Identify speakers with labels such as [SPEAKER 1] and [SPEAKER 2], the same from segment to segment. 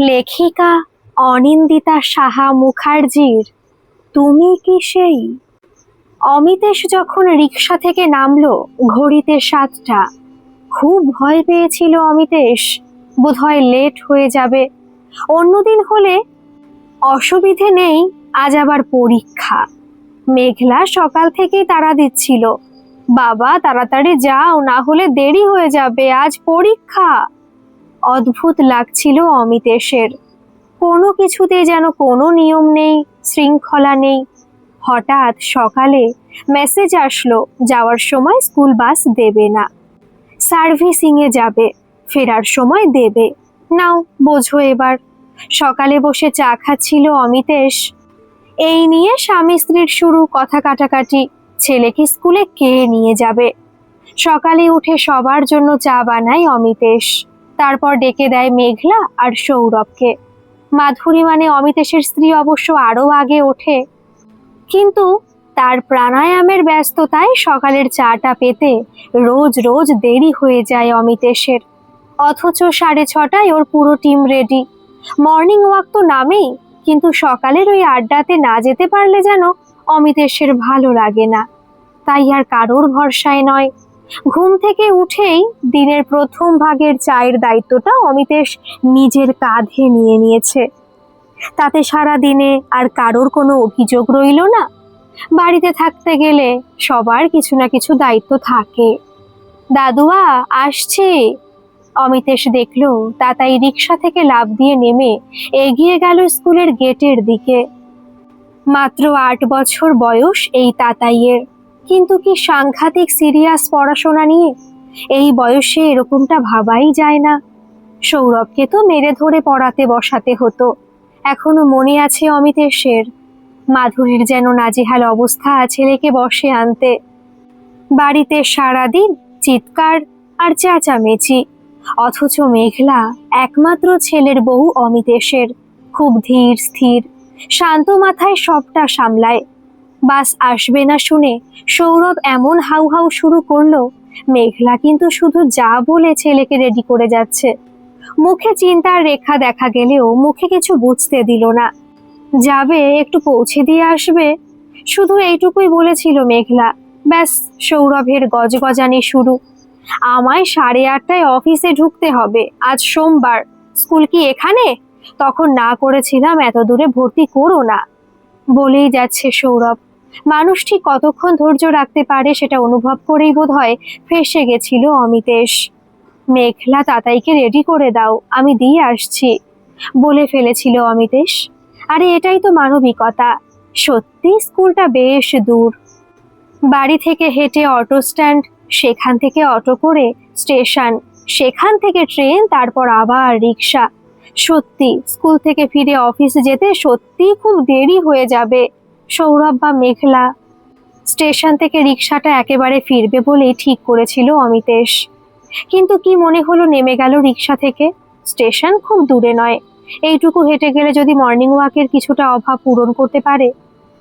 [SPEAKER 1] লেখিকা অনিন্দিতা সাহা মুখার্জির। তুমি কি সেই? অমিতেশ যখন রিক্সা থেকে নামলো ঘড়িতে সাতটা, খুব ভয় পেয়েছিল অমিতেশ। বোধহয় লেট হয়ে যাবে। অন্যদিন হলে অসুবিধে নেই, আজ আবার পরীক্ষা। মেঘলা সকাল থেকেই তাড়া দিচ্ছিল। বাবা, তাড়াতাড়ি যাও, না হলে দেরি হয়ে যাবে, আজ পরীক্ষা। অদ্ভুত লাগছিল অমিতেশের কোনো কিছুতে যেন কোনো নিয়ম নেই, শৃঙ্খলা নেই। হঠাৎ সকালে মেসেজ আসলো, যাওয়ার সময় স্কুল বাস দেবে না। সার্ভিসিংয়ে যাবে, ফেরার সময় দেবে। নাও, বোঝো এবার। সকালে বসে চা খাচ্ছিল অমিতেশ। এই নিয়ে স্বামী স্ত্রীর শুরু কথা কাটাকাটি। ছেলেকে স্কুলে কে নিয়ে যাবে? সকালে উঠে সবার জন্য চা বানায় অমিতেশ। তারপর ডেকে দেয় মেঘলা আর সৌরভকে। মাধুরী মানে অমিতেশের স্ত্রী অবশ্য আরও আগে ওঠে। কিন্তু তার প্রাণায়ামের ব্যস্ততায় সকালের চাটা পেতে রোজ রোজ দেরি হয়ে যায় অমিতেশের। অথচ সাড়ে ছটায় ওর পুরো টিম রেডি। মর্নিং ওয়াক তো নামেই, কিন্তু সকালের ওই আড্ডাতে না যেতে পারলে যেন অমিতেশের ভালো লাগে না। তাই আর কারোর ভরসায় নয়। ঘুম থেকে উঠেই দিনের প্রথম ভাগের চায়ের দায়িত্বটা অমিতেশ নিজের কাঁধে নিয়ে নিয়েছে। তাতে সারা দিনে আর কারোর কোনো অভিযোগ রইল না। বাড়িতে থাকতে গেলে সবার কিছু না কিছু দায়িত্ব থাকে। দাদুয়া, আসছি। অমিতেশ দেখল তাতাই রিক্সা থেকে লাফ দিয়ে নেমে এগিয়ে গেল স্কুলের গেটের দিকে। মাত্র আট বছর বয়স এই তাতাইয়ের। কিন্তু কি সাংঘাতিক সিরিয়াস পড়াশোনা নিয়ে? এই বয়সে এরকমটা ভাবাই যায় না। সৌরভকে তো মেরে ধরে পড়াতে বসাতে হতো। এখনও মনে আছে অমিতেশের মাধুরীর যেন নাজেহাল অবস্থা ছেলেকে বসে আনতে। বাড়িতে সারাদিন চিৎকার আর চেঁচামেচি। অথচ মেঘলা একমাত্র ছেলের বউ অমিতেশের খুব ধীর, স্থির, শান্ত মাথায় সবটা সামলায়। বাস আসবে না শুনে সৌরভ এমন হাউ হাউ শুরু করল, মেঘলা কিন্তু শুধু যা বলে ছেলেকে রেডি করে যাচ্ছে। মুখে চিন্তার রেখা দেখা গেলেও মুখে কিছু বুঝতে দিল না। যাবে, একটু পৌঁছে দিয়ে আসবে? শুধু এইটুকুই বলেছিল মেঘলা। ব্যাস, সৌরভের গজগজানি শুরু। আমায় সাড়ে আটটায় অফিসে ঢুকতে হবে, আজ সোমবার। স্কুল কি এখানে? তখন না করেছিলাম, এত দূরে ভর্তি করো না। বলেই যাচ্ছে সৌরভ। মানুষ ঠিক কতক্ষণ ধৈর্য রাখতে পারে সেটা অনুভব করেই বোধ হয় ফেসে গেছিল অমিতেশ। মেঘলা তাতাইকে রেডি করে দাও, আমি দিয়ে আসছি, বলে ফেলেছিল অমিতেশ। আরে, এটাই তো মানবিকতা। সত্যি স্কুলটা বেশ দূর। বাড়ি থেকে হেঁটে অটো স্ট্যান্ড, সেখান থেকে অটো করে স্টেশন, সেখান থেকে ট্রেন, তারপর আবার রিক্সা সত্যি, স্কুল থেকে ফিরে অফিসে যেতে সত্যি খুব দেরি হয়ে যাবে। সৌরভ বা মেঘলা। স্টেশন থেকে রিক্সাটা একেবারে ফিরবে বলেই ঠিক করেছিল অমিতেশ। কিন্তু কি মনে হলো নেমে গেল রিক্সা থেকে? স্টেশন খুব দূরে নয়। এইটুকু হেঁটে গেলে যদি মর্নিং ওয়াকের কিছুটা অভাব পূরণ করতে পারে?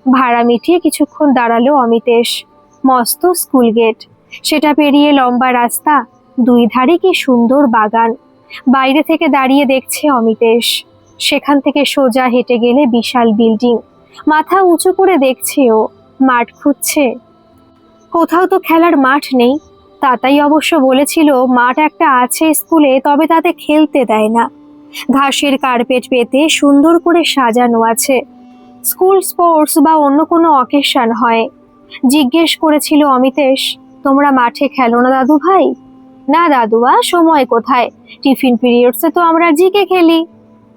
[SPEAKER 1] ভাড়া মিটিয়ে কিছুক্ষণ দাঁড়াল অমিতেশ। মস্ত স্কুল গেট সেটা পেরিয়ে লম্বা রাস্তা, দুই ধারে কি সুন্দর বাগান। বাইরে থেকে দাঁড়িয়ে দেখছে অমিতেশ। সেখান থেকে সোজা হেঁটে গেলে বিশাল বিল্ডিং মাথা উঁচু করে দেখছে ও, মাঠ খুঁজছে। কোথাও তো খেলার মাঠ নেই। তাতাই অবশ্য বলেছিল, মাঠ একটা আছে স্কুলে, তবে তাতে খেলতে দেয় না। ঘাসের কার্পেট পেতে সুন্দর করে সাজানো আছে। স্কুল স্পোর্টস বা অন্য কোনো অকেশন হয়। জিজ্ঞেস করেছিল অমিতেশ, তোমরা মাঠে খেলো না দাদু ভাই? না দাদুয়া সময় কোথায়? টিফিন পিরিয়ডসে তো আমরা জিকে খেলি।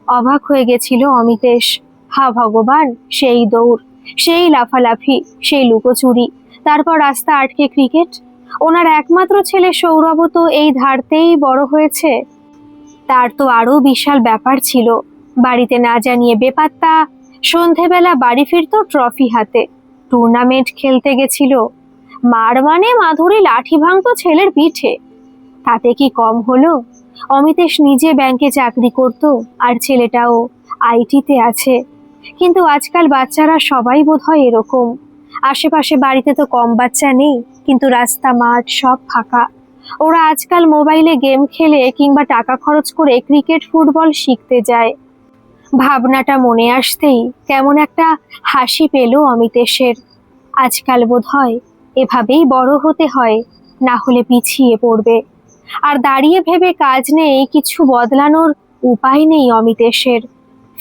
[SPEAKER 1] অবাক হয়ে গেছিল অমিতেশ। হা ভগবান, সেই দৌড়, সেই লাফালাফি, সেই লুকোচুরি, তারপর রাস্তা আটকে ক্রিকেট ওনার একমাত্র ছেলে সৌরভ তো এই ধারতেই বড় হয়েছে। তার তো আরও বিশাল ব্যাপার ছিল। বাড়িতে না জানিয়ে বেপাত্তা, সন্ধেবেলা বাড়ি ফিরতো ট্রফি হাতে। টুর্নামেন্ট খেলতে গেছিল। মার মানে মাধুরী লাঠি ভাঙতো ছেলের পিঠে। তাতে কি কম হলো? অমিতেশ নিজে ব্যাংকে চাকরি করত, আর ছেলেটাও আইটিতে আছে। কিন্তু আজকাল বাচ্চারা সবাই বোধ হয় এরকম। আশেপাশে বাড়িতে তো কম বাচ্চা নেই, কিন্তু রাস্তা, মাঠ সব ফাঁকা। ওরা আজকাল মোবাইলে গেম খেলে কিংবা টাকা খরচ করে ক্রিকেট, ফুটবল শিখতে যায়। ভাবনাটা মনে আসতেই কেমন একটা হাসি পেল অমিতেশের। আজকাল বোধ হয় এভাবেই বড় হতে হয়, না হলে পিছিয়ে পড়বে। আর দাঁড়িয়ে ভেবে কাজ নেই, কিছু বদলানোর উপায় নেই অমিতেশের।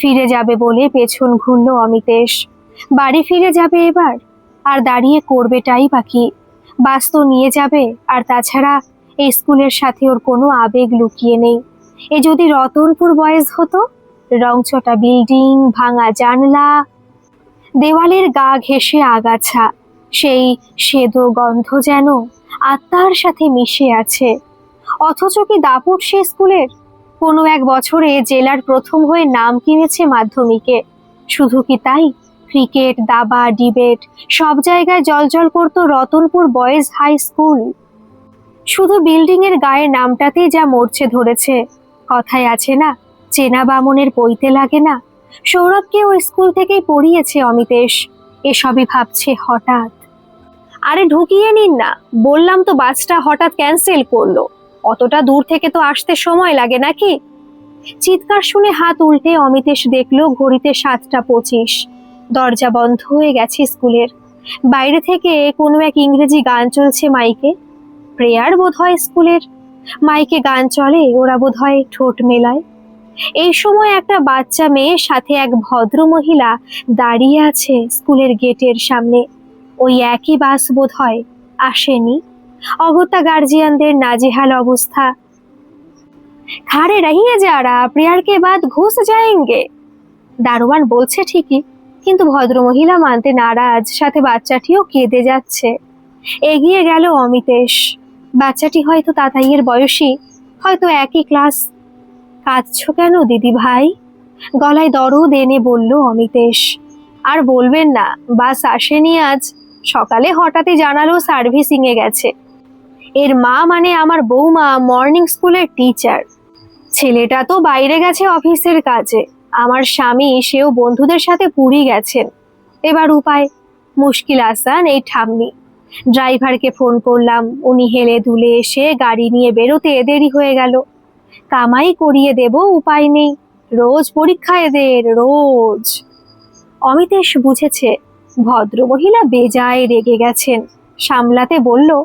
[SPEAKER 1] ফিরে যাবে বলে পেছন ঘুরল অমিতেশ। বাড়ি ফিরে যাবে এবার? আর দাঁড়িয়ে করবেটাই বাকি বাস তো নিয়ে যাবে, আর তাছাড়া এই স্কুলের সাথে ওর কোনো আবেগ লুকিয়ে নেই। এ যদি রতনপুর বয়েজ হতো? রংচটা বিল্ডিং, ভাঙা জানলা, দেওয়ালের গা ঘেঁষে আগাছা, সেই সেদো গন্ধ যেন আত্মার সাথে মিশে আছে। অথচ কি দাপুর সে স্কুলের? কোনো এক বছরে জেলার প্রথম হয়ে নাম কিনেছে মাধ্যমিকে। শুধু কি তাই? ক্রিকেট, দাবা, ডিবেট, সব জায়গায় জলজল করত রতনপুর বয়েজ হাই স্কুল। শুধু বিল্ডিং এর গায়ের নামটাতেই যা মরছে ধরেছে। কথায় আছে না, চেনা বামনের পইতে লাগে না। সৌরভকে ওই স্কুল থেকেই পড়িয়েছে অমিতেশ। এসবই ভাবছে হঠাৎ। আরে ঢুকিয়ে নিন না, বললাম তো বাসটা হঠাৎ ক্যান্সেল করল। অতটা দূর থেকে তো আসতে সময় লাগে নাকি? চিৎকার শুনে হাত উল্টে অমিতেশ দেখল ঘড়িতে সাতটা পঁচিশ। দরজা বন্ধ হয়ে গেছে স্কুলের। বাইরে থেকে কোনো এক ইংরেজি গান চলছে মাইকে। প্রেয়ার বোধ হয় স্কুলের। মাইকে গান চলে, ওরা বোধ হয় ঠোঁট মেলায়। এই সময় একটা বাচ্চা মেয়ের সাথে এক ভদ্র মহিলা দাঁড়িয়ে আছে স্কুলের গেটের সামনে। ওই একই বাস বোধ হয় আসেনি। অগত্যা গার্জিয়ানদের নাজেহাল অবস্থা। খাড়ে রহিয়ে যারা প্রেয়ার কে বাদ ঘুষ যায়েঙ্গে। দারোয়ান বলছে ঠিকই, কিন্তু ভদ্রমহিলা মানতে নারাজ, সাথে বাচ্চাটিও কেঁদে যাচ্ছে। এগিয়ে গেল অমিতেশ। বাচ্চাটি হয়তো তাতাইয়ের বয়সী, হয়তো একই ক্লাস কাঁদছ কেন দিদি ভাই? গলায় দরদ এনে বলল অমিতেশ। আর বলবেন না, বাস আসেনি আজ। সকালে হঠাৎই জানালো সার্ভিসিং এ গেছে। এর মা মানে আমার বৌমা মর্নিং স্কুলের টিচার ছেলেটা তো বাইরে গেছে অফিসের কাজে। আমার স্বামী, সেও বন্ধুদের সাথে পুরী গেছেন। এবার উপায়, মুশকিল আসান এই ঠাম্মি। ড্রাইভারকে ফোন করলাম, উনি হেলে দুলে এসে গাড়ি নিয়ে বেরোতে দেরি হয়ে গেল। কামাই করিয়ে দেব, উপায় নেই। রোজ পরীক্ষা এদের, রোজ। অমিতেশ বুঝেছে, ভদ্রমহিলা বেজায় রেগে গেছেন। সামলাতে বলল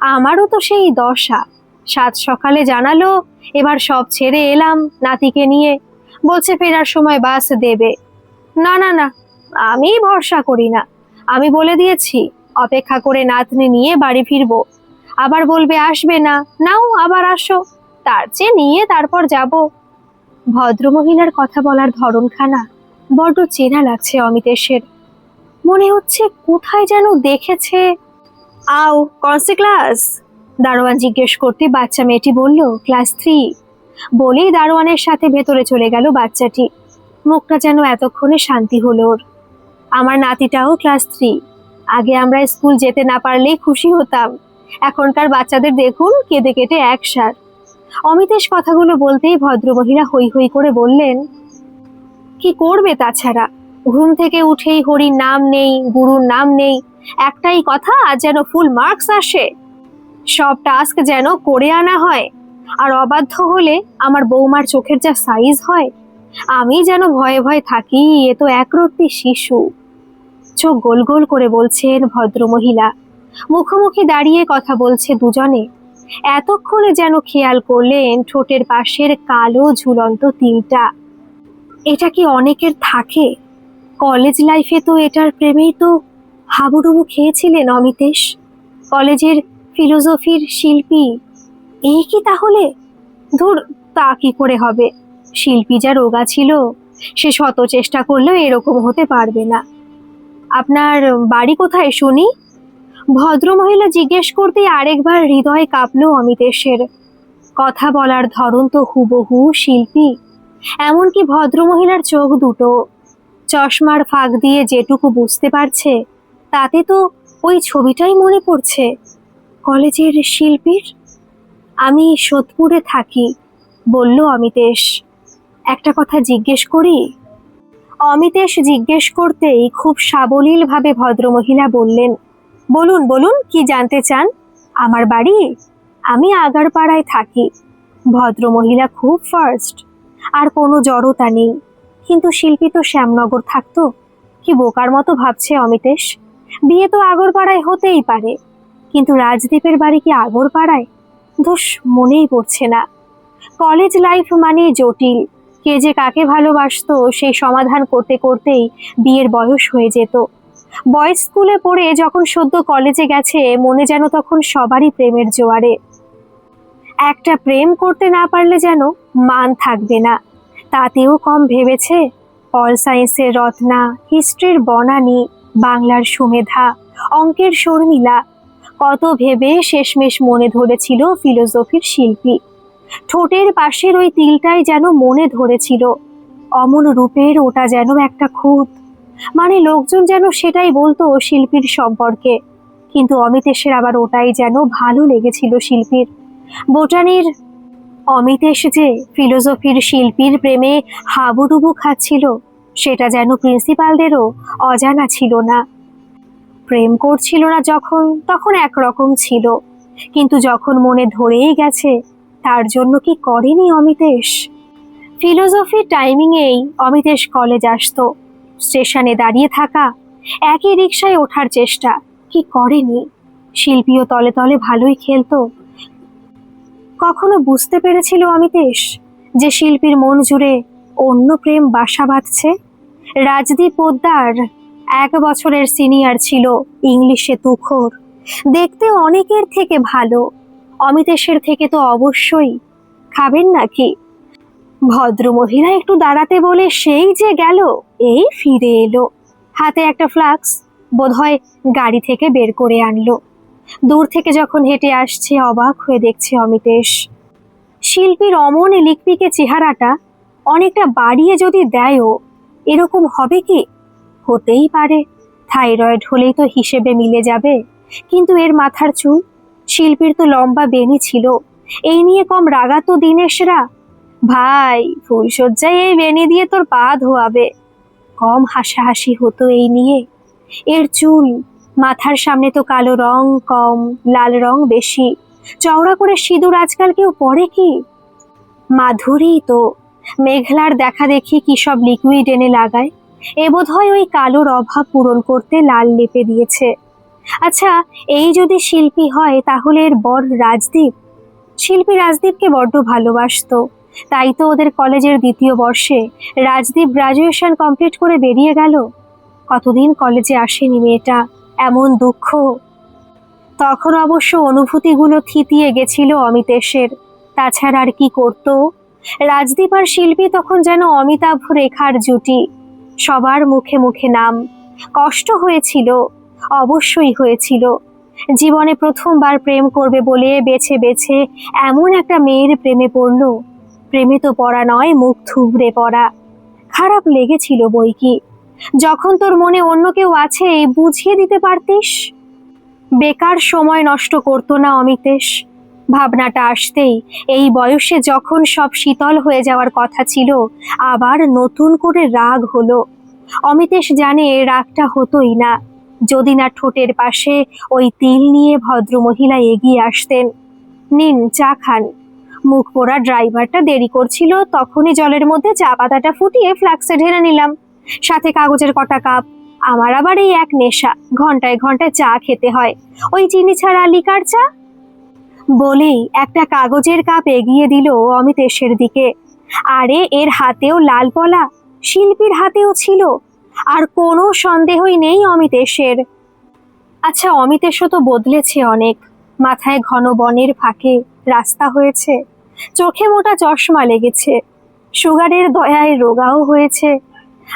[SPEAKER 1] আমারও তো সেই দশা। সাত সকালে জানালো, এবার সব ছেড়ে এলাম নাতিকে নিয়ে। বলছে ফেরার সময় বাস দেবে। না না না, আমি ভরসা করি না। আমি বলে দিয়েছি, অপেক্ষা করে নাতনি নিয়ে বাড়ি ফিরবো। আবার বলবে আসবে না, নাও আবার আসো। তার চেয়ে নিয়ে তারপর যাব। ভদ্রমহিলার কথা বলার ধরনখানা বড্ড চেনা লাগছে অমিতেশের। মনে হচ্ছে কোথায় যেন দেখেছে আও কনসে ক্লাস? দারোয়ান জিজ্ঞেস করতে বাচ্চা মেয়েটি বলল, ক্লাস থ্রি। বলেই দারোয়ানের সাথে ভেতরে চলে গেল বাচ্চাটি। মুখটা যেন এতক্ষণে শান্তি হলো ওর। আমার নাতিটাও ক্লাস থ্রি। আগে আমরা স্কুল যেতে না পারলেই খুশি হতাম। এখনকার বাচ্চাদের দেখুন, কেঁদে কেটে একসার অমিতেশ কথাগুলো বলতেই ভদ্রমহিলা হই হই করে বললেন, কি করবে তাছাড়া? ঘুম থেকে উঠেই হরির নাম নেই, গুরুর নাম নেই একটাই কথা, আজ যেন ফুল মার্কস আসে। সব টাস্ক যেন করে আনা হয়। আর অবাধ্য হলে আমার বৌমার চোখের যা সাইজ হয়, আমি যেন ভয়ে ভয়ে থাকি, এ তো একরত্তি শিশু। চোখ গোল গোল করে বলছেন ভদ্রমহিলা। মুখোমুখি দাঁড়িয়ে কথা বলছে দুজনে। এতক্ষণে যেন খেয়াল করলেন ঠোঁটের পাশের কালো ঝুলন্ত তিলটা। এটা কি অনেকের থাকে? কলেজ লাইফে তো এটার প্রেমেই তো হাবুডুবু খেয়েছিলেন অমিতেশ? কলেজের ফিলোসফির শিল্পী। এই কি তাহলে? ধুর, তা কি করে হবে? শিল্পী যা রোগা ছিল, সে শত চেষ্টা করলেও এরকম হতে পারবে না। আপনার বাড়ি কোথায়, শুনি? ভদ্রমহিলা জিজ্ঞেস করতেই আরেকবার হৃদয় কাঁপল অমিতেশের। কথা বলার ধরন তো হুবহু শিল্পী। এমনকি ভদ্রমহিলার চোখ দুটো। চশমার ফাঁক দিয়ে যেটুকু বুঝতে পারছে তাতে তো ওই ছবিটাই মনে পড়ছে। কলেজের শিল্পীর? আমি সোদপুরে থাকি, বলল অমিতেশ। একটা কথা জিজ্ঞেস করি? অমিতেশ জিজ্ঞেস করতেই খুব সাবলীলভাবে ভদ্রমহিলা বললেন, বলুন বলুন, কি জানতে চান? আমার বাড়ি? আমি আগারপাড়ায় থাকি। ভদ্রমহিলা খুব ফার্স্ট আর কোনো জড়তা নেই। কিন্তু শিল্পী তো শ্যামনগর থাকতো। কি বোকার মতো ভাবছে অমিতেশ? বিয়ে তো আগরপাড়ায় হতেই পারে। কিন্তু রাজদীপের বাড়ি কি আগরপাড়ায়? দোষ মনেই পড়ছে না। কলেজ লাইফ মানে জটিল। কে যে কাকে ভালোবাসতো সেই সমাধান করতে করতেই বিয়ের বয়স হয়ে যেত। বয়েজ স্কুলে পড়ে যখন সদ্য কলেজে গেছে, মনে যেন তখন সবারই প্রেমের জোয়ারে। একটা প্রেম করতে না পারলে যেন মান থাকবে না। তাতেও কম ভেবেছে পল সায়েন্সের রত্না হিস্ট্রির বনানী। বাংলার সুমেধা, অঙ্কের শর্মিলা। কত ভেবে শেষমেশ মনে ধরেছিল ফিলোসফির শিল্পী। ঠোঁটের পাশের ওই তিলটাই যেন মনে ধরেছিল। অমন রূপের ওটা যেন একটা খুঁত। মানে লোকজন যেন সেটাই বলতো শিল্পীর সম্পর্কে। কিন্তু অমিতেশের আবার ওটাই যেন ভালো লেগেছিল শিল্পীর। বোটানির অমিতেশ যে ফিলোসফির শিল্পীর প্রেমে হাবুডুবু খাচ্ছিল সেটা যেন প্রিন্সিপালদেরও অজানা ছিল না। প্রেম করছিল না যখন, তখন একরকম ছিল। কিন্তু যখন মনে ধরেই গেছে, তার জন্য কি করেনি অমিতেশ? ফিলোসফি টাইমিংয়েই অমিতেশ কলেজ আসতো। স্টেশনে দাঁড়িয়ে থাকা একই রিক্সায় ওঠার চেষ্টা কি করেনি? শিল্পীও তলে তলে ভালোই খেলতো। কখনো বুঝতে পেরেছিল অমিতেশ যে শিল্পীর মন জুড়ে অন্য প্রেম বাসা বাঁধছে? রাজদীপ পোদ্দার এক বছরের সিনিয়র ছিল ইংলিশে তুখোর। দেখতে অনেকের থেকে ভালো। অমিতেশের থেকে তো অবশ্যই। খাবেন নাকি? ভদ্রমহিলা একটু দাঁড়াতে বলে সেই যে গেল এই ফিরে এলো। হাতে একটা ফ্লাক্স বোধহয় গাড়ি থেকে বের করে আনলো। দূর থেকে যখন হেঁটে আসছে, অবাক হয়ে দেখছে অমিতেশ। শিল্পীর অমন লিকপিকে চেহারাটা অনেকটা বাড়িয়ে যদি দেয়ও এরকম হবে কি? হতেই পারে। থাইরয়েড হলেই তো হিসেবে মিলে যাবে। কিন্তু এর মাথার চুল? শিল্পীর তো লম্বা বেনি ছিল। এই নিয়ে কম রাগাতো দিনেশরা। ভাই, ফুলশয্যায় এই বেনি দিয়ে তোর পা ধোয়াবে। কম হাসাহাসি হতো এই নিয়ে। এর চুল? মাথার সামনে তো কালো রং কম, লাল রং বেশি। চওড়া করে সিঁদুর আজকাল কেউ পরে কি? মাধুরী তো। মেঘলার দেখা দেখি কি সব লিকুইড এনে লাগায়। এ বোধহয় ওই কালোর অভাব পূরণ করতে লাল লেপে দিয়েছে। আচ্ছা এই যদি শিল্পী হয়, তাহলে এর বর রাজদীপ? শিল্পী রাজদীপকে বড্ড ভালোবাসতো। তাই তো ওদের কলেজের দ্বিতীয় বর্ষে রাজদীপ গ্রাজুয়েশন কমপ্লিট করে বেরিয়ে গেল। কতদিন কলেজে আসেনি মেয়েটা? এমন দুঃখ। তখন অবশ্য অনুভূতিগুলো থিতিয়ে গেছিল অমিতেশের। তাছাড়া আর কি করত? রাজদীপ আর শিল্পী তখন যেন অমিতাভ রেখার জুটি। সবার মুখে মুখে নাম। কষ্ট হয়েছিল, অবশ্যই হয়েছিল। জীবনে প্রথমবার প্রেম করবে বলে বেছে বেছে এমন একটা মেয়ের প্রেমে পড়ল। প্রেমে তো পড়া নয়, মুখ থুবড়ে পড়া। খারাপ লেগেছিল বই কি। যখন তোর মনে অন্য কেউ আছে, বুঝিয়ে দিতে পারতিস? বেকার সময় নষ্ট করতো না অমিতেশ। ভাবনাটা আসতেই এই বয়সে যখন সব শীতল হয়ে যাওয়ার কথা ছিল, আবার নতুন করে রাগ হলো। অমিতেশ জানে রাগটা হতোই না। যদি না ঠোঁটের পাশে ওই তিল নিয়ে ভদ্রমহিলা এগিয়ে আসতেন। নিন, চা খান। মুখ পোড়া ড্রাইভারটা দেরি করছিল, তখনই জলের মধ্যে চা পাতাটা ফুটিয়ে ফ্লাক্সে ঢেলে নিলাম। সাথে কাগজের কটা কাপ। আমার আবার এই এক নেশা, ঘন্টায় ঘন্টায় চা খেতে হয়। ওই চিনি ছাড়া লিকার চা বলেই একটা কাগজের কাপ এগিয়ে দিল অমিতেশের দিকে। আরে, এর হাতেও লাল পলা শিল্পীর হাতেও ছিল। আর কোনো সন্দেহই নেই অমিতেশের। আচ্ছা অমিতেশও তো বদলেছে অনেক। মাথায় ঘন বনের ফাঁকে রাস্তা হয়েছে। চোখে মোটা চশমা লেগেছে। সুগারের দয়ায় রোগাও হয়েছে।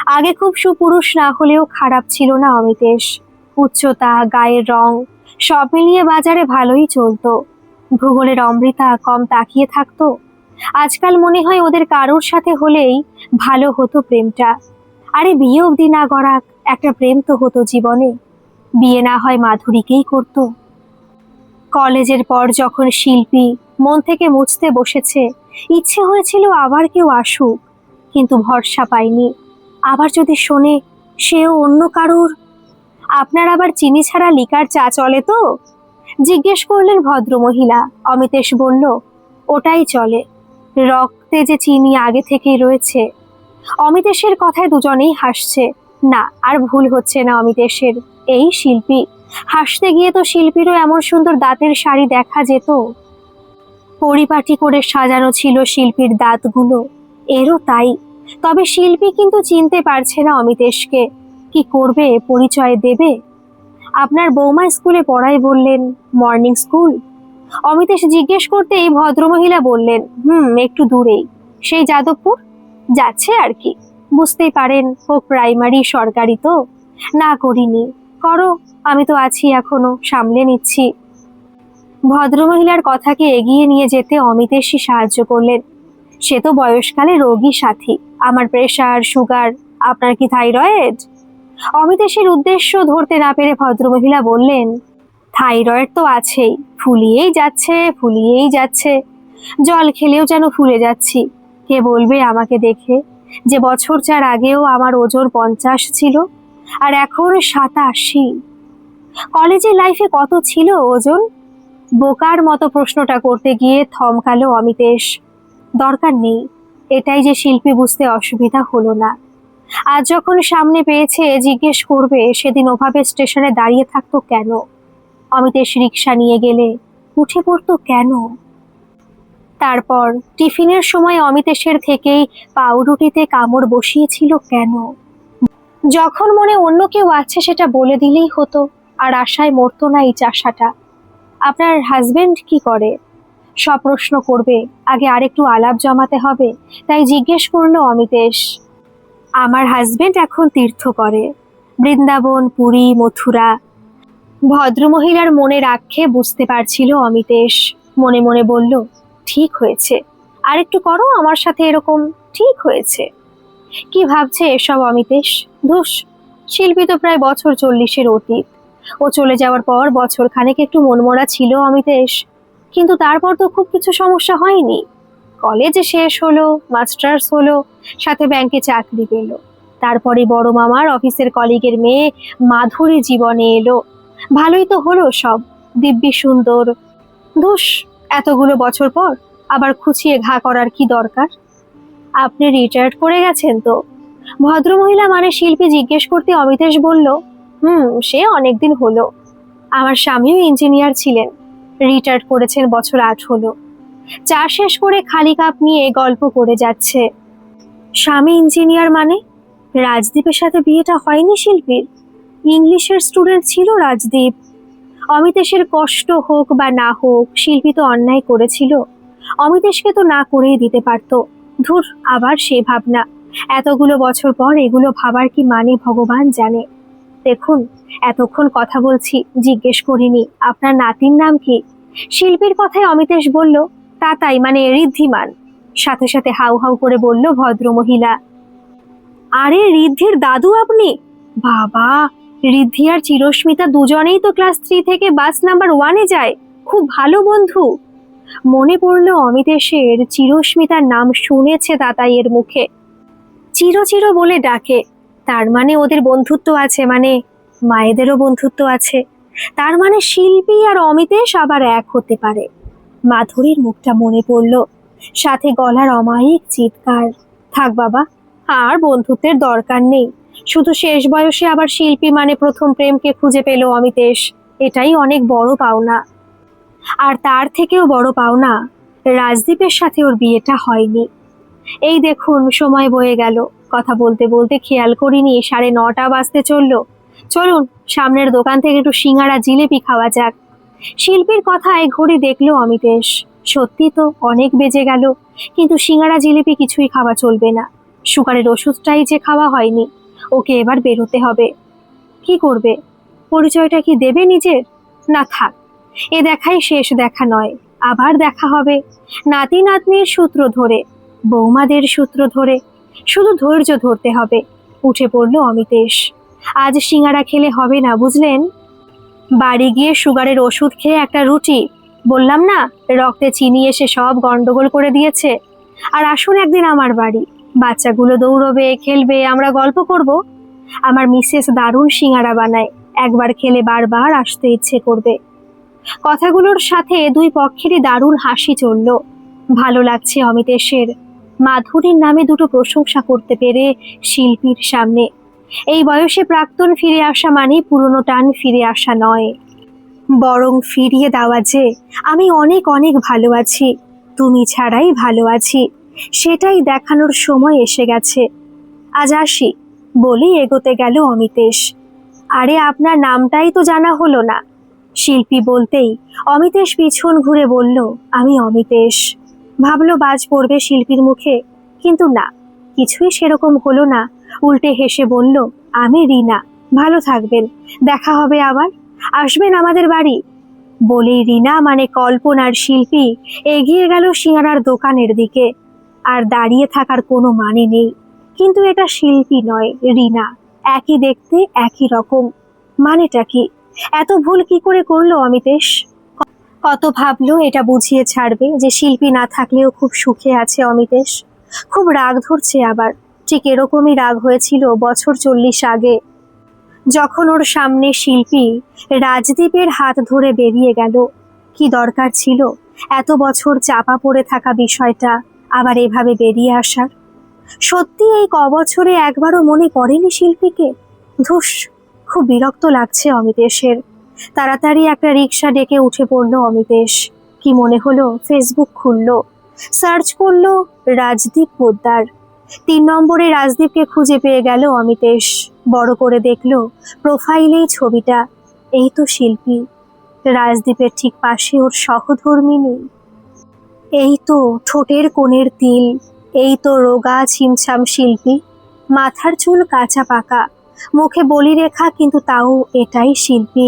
[SPEAKER 1] আগে খুব সুপুরুষ না হলেও খারাপ ছিল না অমিতেশ। উচ্চতা, গায়ের রং, সব মিলিয়ে বাজারে ভালোই চলতো। ভূগোলের অমৃতা কম তাকিয়ে থাকতো। আজকাল মনে হয় ওদের কারোর সাথে হলেই ভালো হতো প্রেমটা। আরে বিয়ে অবধি না গড়াক, একটা প্রেম তো হতো জীবনে। বিয়ে না হয় মাধুরীকেই করতো। কলেজের পর যখন শিল্পী, মন থেকে মুছতে বসেছে, ইচ্ছে হয়েছিল আবার কেউ আসুক, কিন্তু ভরসা পায়নি। আবার যদি শোনে, সেও অন্য কারুর? আপনার আবার চিনি ছাড়া লিকার চা চলে তো? জিজ্ঞেস করলেন ভদ্রমহিলা। অমিতেশ বলল, ওটাই চলে। রক্তে যে চিনি আগে থেকেই রয়েছে। অমিতেশের কথায় দুজনেই হাসছে। না, আর ভুল হচ্ছে না অমিতেশের। এই শিল্পী। হাসতে গিয়ে তো শিল্পীরও এমন সুন্দর দাঁতের শাড়ি দেখা যেত। পরিপাটি করে সাজানো ছিল শিল্পীর দাঁতগুলো। এরও তাই। তবে শিল্পী কিন্তু চিনতে পারছে না অমিতেশকে। কি করবে? পরিচয় দেবে? আপনার বৌমা স্কুলে পড়াই বললেন, মর্নিং স্কুল? অমিতেশ জিজ্ঞেস করতেই ভদ্রমহিলা বললেন, হুম, একটু দূরেই। সেই যাদবপুর? যাচ্ছে আর কি। বুঝতেই পারেন, ও প্রাইমারি, সরকারি তো। না করিনি। করো, আমি তো আছি এখনও, সামলে নিচ্ছি। ভদ্রমহিলার কথাকে এগিয়ে নিয়ে যেতে অমিতেশই সাহায্য করলেন। সে তো বয়সকালে রোগী সাথী। আমার প্রেশার সুগার আপনার কি থাইরয়েড অমিতেশের উদ্দেশ্য ধরতে না পেরে ভদ্রমহিলা বললেন, থাইরয়েড তো আছেই, ফুলিয়েই যাচ্ছে ফুলিয়েই যাচ্ছে। জল খেলেও যেন ফুলে যাচ্ছি। কে বলবে আমাকে দেখে? যে বছর চার আগেও আমার ওজন পঞ্চাশ ছিল, আর এখন সাতাশি। কলেজের লাইফে কত ছিল ওজন? বোকার মতো প্রশ্নটা করতে গিয়ে থমকালো অমিতেশ। দরকার নেই, এটাই যে শিল্পী বুঝতে অসুবিধা হলো না। আজ যখন সামনে পেয়েছে, জিজ্ঞেস করবে, সেদিন ওভাবে স্টেশনে দাঁড়িয়ে থাকতো কেন? অমিতেশ রিক্সা নিয়ে গেলে। উঠে পড়তো কেন? তারপর টিফিনের সময় অমিতেশের থেকেই পাউরুটিতে কামড় বসিয়েছিল কেন? যখন মনে অন্য কেউ আছে সেটা বলে দিলেই হতো, আর আশায় মরতো না এই চাষাটা। আপনার হাজবেন্ড কি করে? সব প্রশ্ন করবে। আগে আরেকটু আলাপ জমাতে হবে। তাই জিজ্ঞেস করল অমিতেশ। আমার হাজবেন্ড এখন তীর্থ করে। বৃন্দাবন, পুরী, মথুরা। ভদ্রমহিলার মনে রাখে বুঝতে পারছিল অমিতেশ। মনে মনে বলল, ঠিক হয়েছে। আর একটু করো, আমার সাথে এরকম ঠিক হয়েছে। কি ভাবছে এসব অমিতেশ? ধুস, শিল্পী তো প্রায় বছর চল্লিশের অতীত। ও চলে যাওয়ার পর বছর খানেক একটু মনমরা ছিল অমিতেশ। কিন্তু তারপর তো খুব কিছু সমস্যা হয়নি। কলেজে শেষ হলো, মাস্টার্স হলো, সাথে ব্যাংকে চাকরি পেল। তারপরে বড় মামার অফিসের কলিগের মেয়ে মাধুরী জীবনে এলো। ভালোই তো হলো সব, দিব্যি সুন্দর। ধুস, এতগুলো বছর পর আবার খুঁচিয়ে ঘা করার কি দরকার? আপনি রিটায়ার্ড করে গেছেন তো? ভদ্রমহিলা মানে শিল্পী জিজ্ঞেস করতে অমিতেশ বলল, হুম, সে অনেকদিন হলো। আমার স্বামীও ইঞ্জিনিয়ার ছিলেন। রিটায়ার্ড করেছেন বছর আট হলো। চা শেষ করে খালি কাপ নিয়ে গল্প করে যাচ্ছে। স্বামী ইঞ্জিনিয়ার মানে? রাজদীপের সাথে বিয়েটা হয়নি শিল্পীর? ইংলিশের স্টুডেন্ট ছিল রাজদীপ। অমিতেশের কষ্ট হোক বা না হোক, শিল্পী তো অন্যায় করেছিল। অমিতেশকে তো না করেই দিতে পারতো। ধুর, আবার সে ভাবনা। এতগুলো বছর পর এগুলো ভাবার কি মানে ভগবান জানে। দেখুন, এতক্ষণ কথা বলছি, জিজ্ঞেস করিনি। আপনার নাতির নাম কি? শিল্পীর কথায় অমিতেশ বলল তাতাই মানে ঋদ্ধিমান। সাথে সাথে হাউ হাউ করে বলল ভদ্রমহিলা, আরে ঋদ্ধির দাদু আপনি? বাবা, ঋদ্ধি আর চিরস্মিতা দুজনেই তো ক্লাস থ্রি থেকে বাস নাম্বার ওয়ানে যায়। খুব ভালো বন্ধু। মনে পড়ল অমিতেশের চিরস্মিতার নাম শুনেছে তাতাইয়ের মুখে। চির চির বলে ডাকে। তার মানে ওদের বন্ধুত্ব আছে মানে মায়েদেরও বন্ধুত্ব আছে। তার মানে শিল্পী আর অমিতেশ আবার এক হতে পারে। মাধুরীর মুখটা মনে পড়ল। সাথে গলার অমায়িক চিৎকার। থাক বাবা, আর বন্ধুত্বের দরকার নেই। শুধু শেষ বয়সে আবার শিল্পী মানে প্রথম প্রেমকে খুঁজে পেল অমিতেশ। এটাই অনেক বড় পাওনা। আর তার থেকেও বড় পাওনা, রাজদীপের সাথে ওর বিয়েটা হয়নি। এই দেখুন, সময় বয়ে গেল। কথা বলতে বলতে খেয়াল করিনি, সাড়ে নটা বাজতে চলল। চলুন, সামনের দোকান থেকে একটু সিঙ্গারা জিলেপি খাওয়া যাক। শিল্পীর কথায় ঘড়ি দেখল অমিতেশ সত্যি তো অনেক বেজে গেল, কিন্তু সিঙ্গারা জিলিপি কিছুই খাওয়া চলবে না। সুগারের ওষুধটাই যে খাওয়া হয়নি, ওকে এবার বেরোতে হবে। কি করবে? পরিচয়টা কি দেবে নিজের? না থাক, এ দেখাই শেষ দেখা নয়, আবার দেখা হবে। নাতি নাতনির সূত্র ধরে, বৌমাদের সূত্র ধরে, শুধু ধৈর্য ধরতে হবে, উঠে পড়ল অমিতেশ আজ সিঙ্গারা খেলে হবে না, বুঝলেন? বাড়ি গিয়ে সুগারের ওষুধ খেয়ে একটা রুটি। বললাম, না, রক্তে চিনি এসে সব গন্ডগোল করে দিয়েছে। আর আসুন একদিন আমার বাড়ি। বাচ্চাগুলো দৌড়বে, খেলবে, আমরা গল্প করব। আমার মিসেস দারুণ সিঙ্গারা বানায়, একবার খেলে বারবার আসতে ইচ্ছে করবে। কথাগুলোর সাথে দুই পক্ষেরই দারুণ হাসি চলল। ভালো লাগছে অমিতেশের। মাধুরীর নামে দুটো প্রশংসা করতে পেরে শিল্পীর সামনে এই বয়সে প্রাক্তন ফিরে আসা মানে পুরনো টান ফিরে আসা নয়। বরং ফিরিয়ে দেওয়া যে, আমি অনেক অনেক ভালো আছি, তুমি ছাড়াই ভালো আছি, সেটাই দেখানোর সময় এসে গেছে। আজ আসি, বলেই এগোতে গেল অমিতেশ। আরে, আপনার নামটাই তো জানা হলো না। শিল্পী বলতেই অমিতেশ পিছন ঘুরে বলল, আমি অমিতেশ। ভাবলো, বাজ পড়বে শিল্পীর মুখে। কিন্তু না, কিছুই সেরকম হলো না। উল্টে হেসে বলল, আমি রিনা, ভালো থাকবেন, দেখা হবে আবার, আসবেন আমাদের বাড়ি। বলেই রিনা মানে কল্পনার শিল্পী, এগিয়ে গেল সিঙ্গারার দোকানের দিকে, আর দাঁড়িয়ে থাকার কোনো মানে নেই। কিন্তু এটা শিল্পী নয়, রিনা, একই দেখতে একই রকম। মানেটা কি? এত ভুল কি করে করল অমিতেশ? কত ভাবলো, এটা বুঝিয়ে ছাড়বে যে শিল্পী না থাকলেও খুব সুখে আছে অমিতেশ। খুব রাগ ধরছে আবার। ঠিক এরকমই রাগ হয়েছিল বছর চল্লিশ আগে। যখন ওর সামনে শিল্পী রাজদীপের হাত ধরে বেরিয়ে গেল, কি দরকার ছিল? এত বছর চাপা পড়ে থাকা বিষয়টা আবার এভাবে বেরিয়ে আসার? সত্যি এই ক বছরে একবারও মনে করেনি শিল্পীকে? ধুস, খুব বিরক্ত লাগছে অমিতেশের। তাড়াতাড়ি একটা রিক্সা ডেকে উঠে পড়ল অমিতেশ। কি মনে হলো? ফেসবুক খুললো। সার্চ করল, রাজদীপ পোদ্দার তিন নম্বরে রাজদীপকে খুঁজে পেয়ে গেল অমিতেশ বড় করে দেখল প্রোফাইলেই ছবিটা। এই তো শিল্পী। রাজদীপের ঠিক পাশে ওর সহধর্মিনী। এই তো ঠোঁটের কোণের তিল। এই তো রোগা ছিমছাম শিল্পী। মাথার চুল কাঁচা পাকা। মুখে বলি রেখা, কিন্তু তাও এটাই শিল্পী।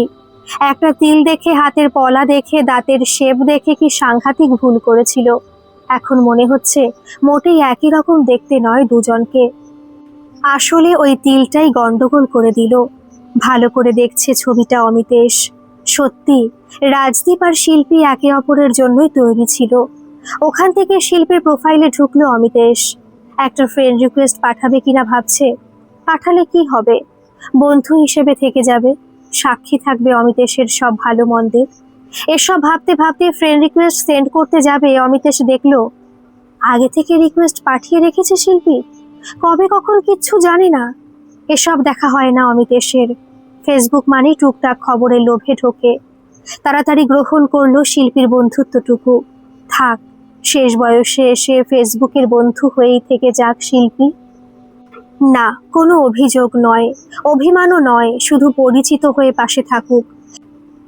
[SPEAKER 1] একটা তিল দেখে, হাতের পলা দেখে, দাঁতের শেপ দেখে কি সাংঘাতিক ভুল করেছিল? এখন মনে হচ্ছে মোটেই একই রকম দেখতে নয় দুজনকে। আসলে ওই তিলটাই গন্ডগোল করে দিল। ভালো করে দেখছে ছবিটা অমিতেশ। সত্যি, রাজদীপ আর শিল্পী একে অপরের জন্যই তৈরি ছিল। ওখান থেকে শিল্পীর প্রোফাইলে ঢুকলো অমিতেশ। একটা ফ্রেন্ড রিকোয়েস্ট পাঠাবে কিনা ভাবছে। পাঠালে কি হবে? বন্ধু হিসেবে থেকে যাবে। সাক্ষী থাকবে অমিতেশের সব ভালো মন্দের। এসব ভাবতে ভাবতে ফ্রেন্ড রিকোয়েস্ট সেন্ড করতে যাবে, অমিতেশ দেখল। আগে থেকে রিকোয়েস্ট পাঠিয়ে রেখেছে শিল্পী। কবে কখন কিচ্ছু জানে না। এসব দেখা হয় না অমিতেশের। ফেসবুক মানেই টুকটাক খবরের লোভে ঢোকে। তাড়াতাড়ি গ্রহণ করল শিল্পীর বন্ধুত্বটুকু। থাক, শেষ বয়সে এসে ফেসবুকের বন্ধু হয়েই থেকে যাক শিল্পী। না, কোনো অভিযোগ নয়। অভিমানও নয়, শুধু পরিচিত হয়ে পাশে থাকুক।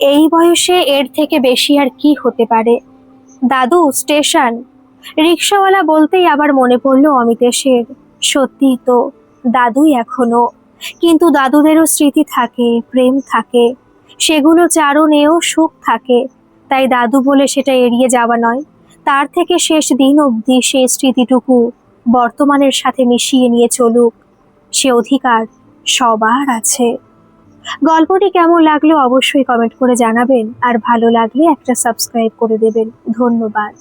[SPEAKER 1] এই বয়সে এর থেকে বেশি আর কি হতে পারে? দাদু, স্টেশন। রিক্সাওয়ালা বলতেই আবার মনে পড়ল অমিতেশের। সত্যি তো, দাদুই এখনও। কিন্তু দাদুদেরও স্মৃতি থাকে, প্রেম থাকে। সেগুলো চারণেও সুখ থাকে। তাই দাদু বলে সেটা এড়িয়ে যাওয়া নয়। তার থেকে শেষ দিন অবধি সে স্মৃতিটুকু বর্তমানের সাথে মিশিয়ে নিয়ে চলুক। সে অধিকার সবার আছে। গল্পটি কেমন লাগল অবশ্যই কমেন্ট করে জানাবেন। আর ভালো লাগলে একটা সাবস্ক্রাইব করে দেবেন। ধন্যবাদ।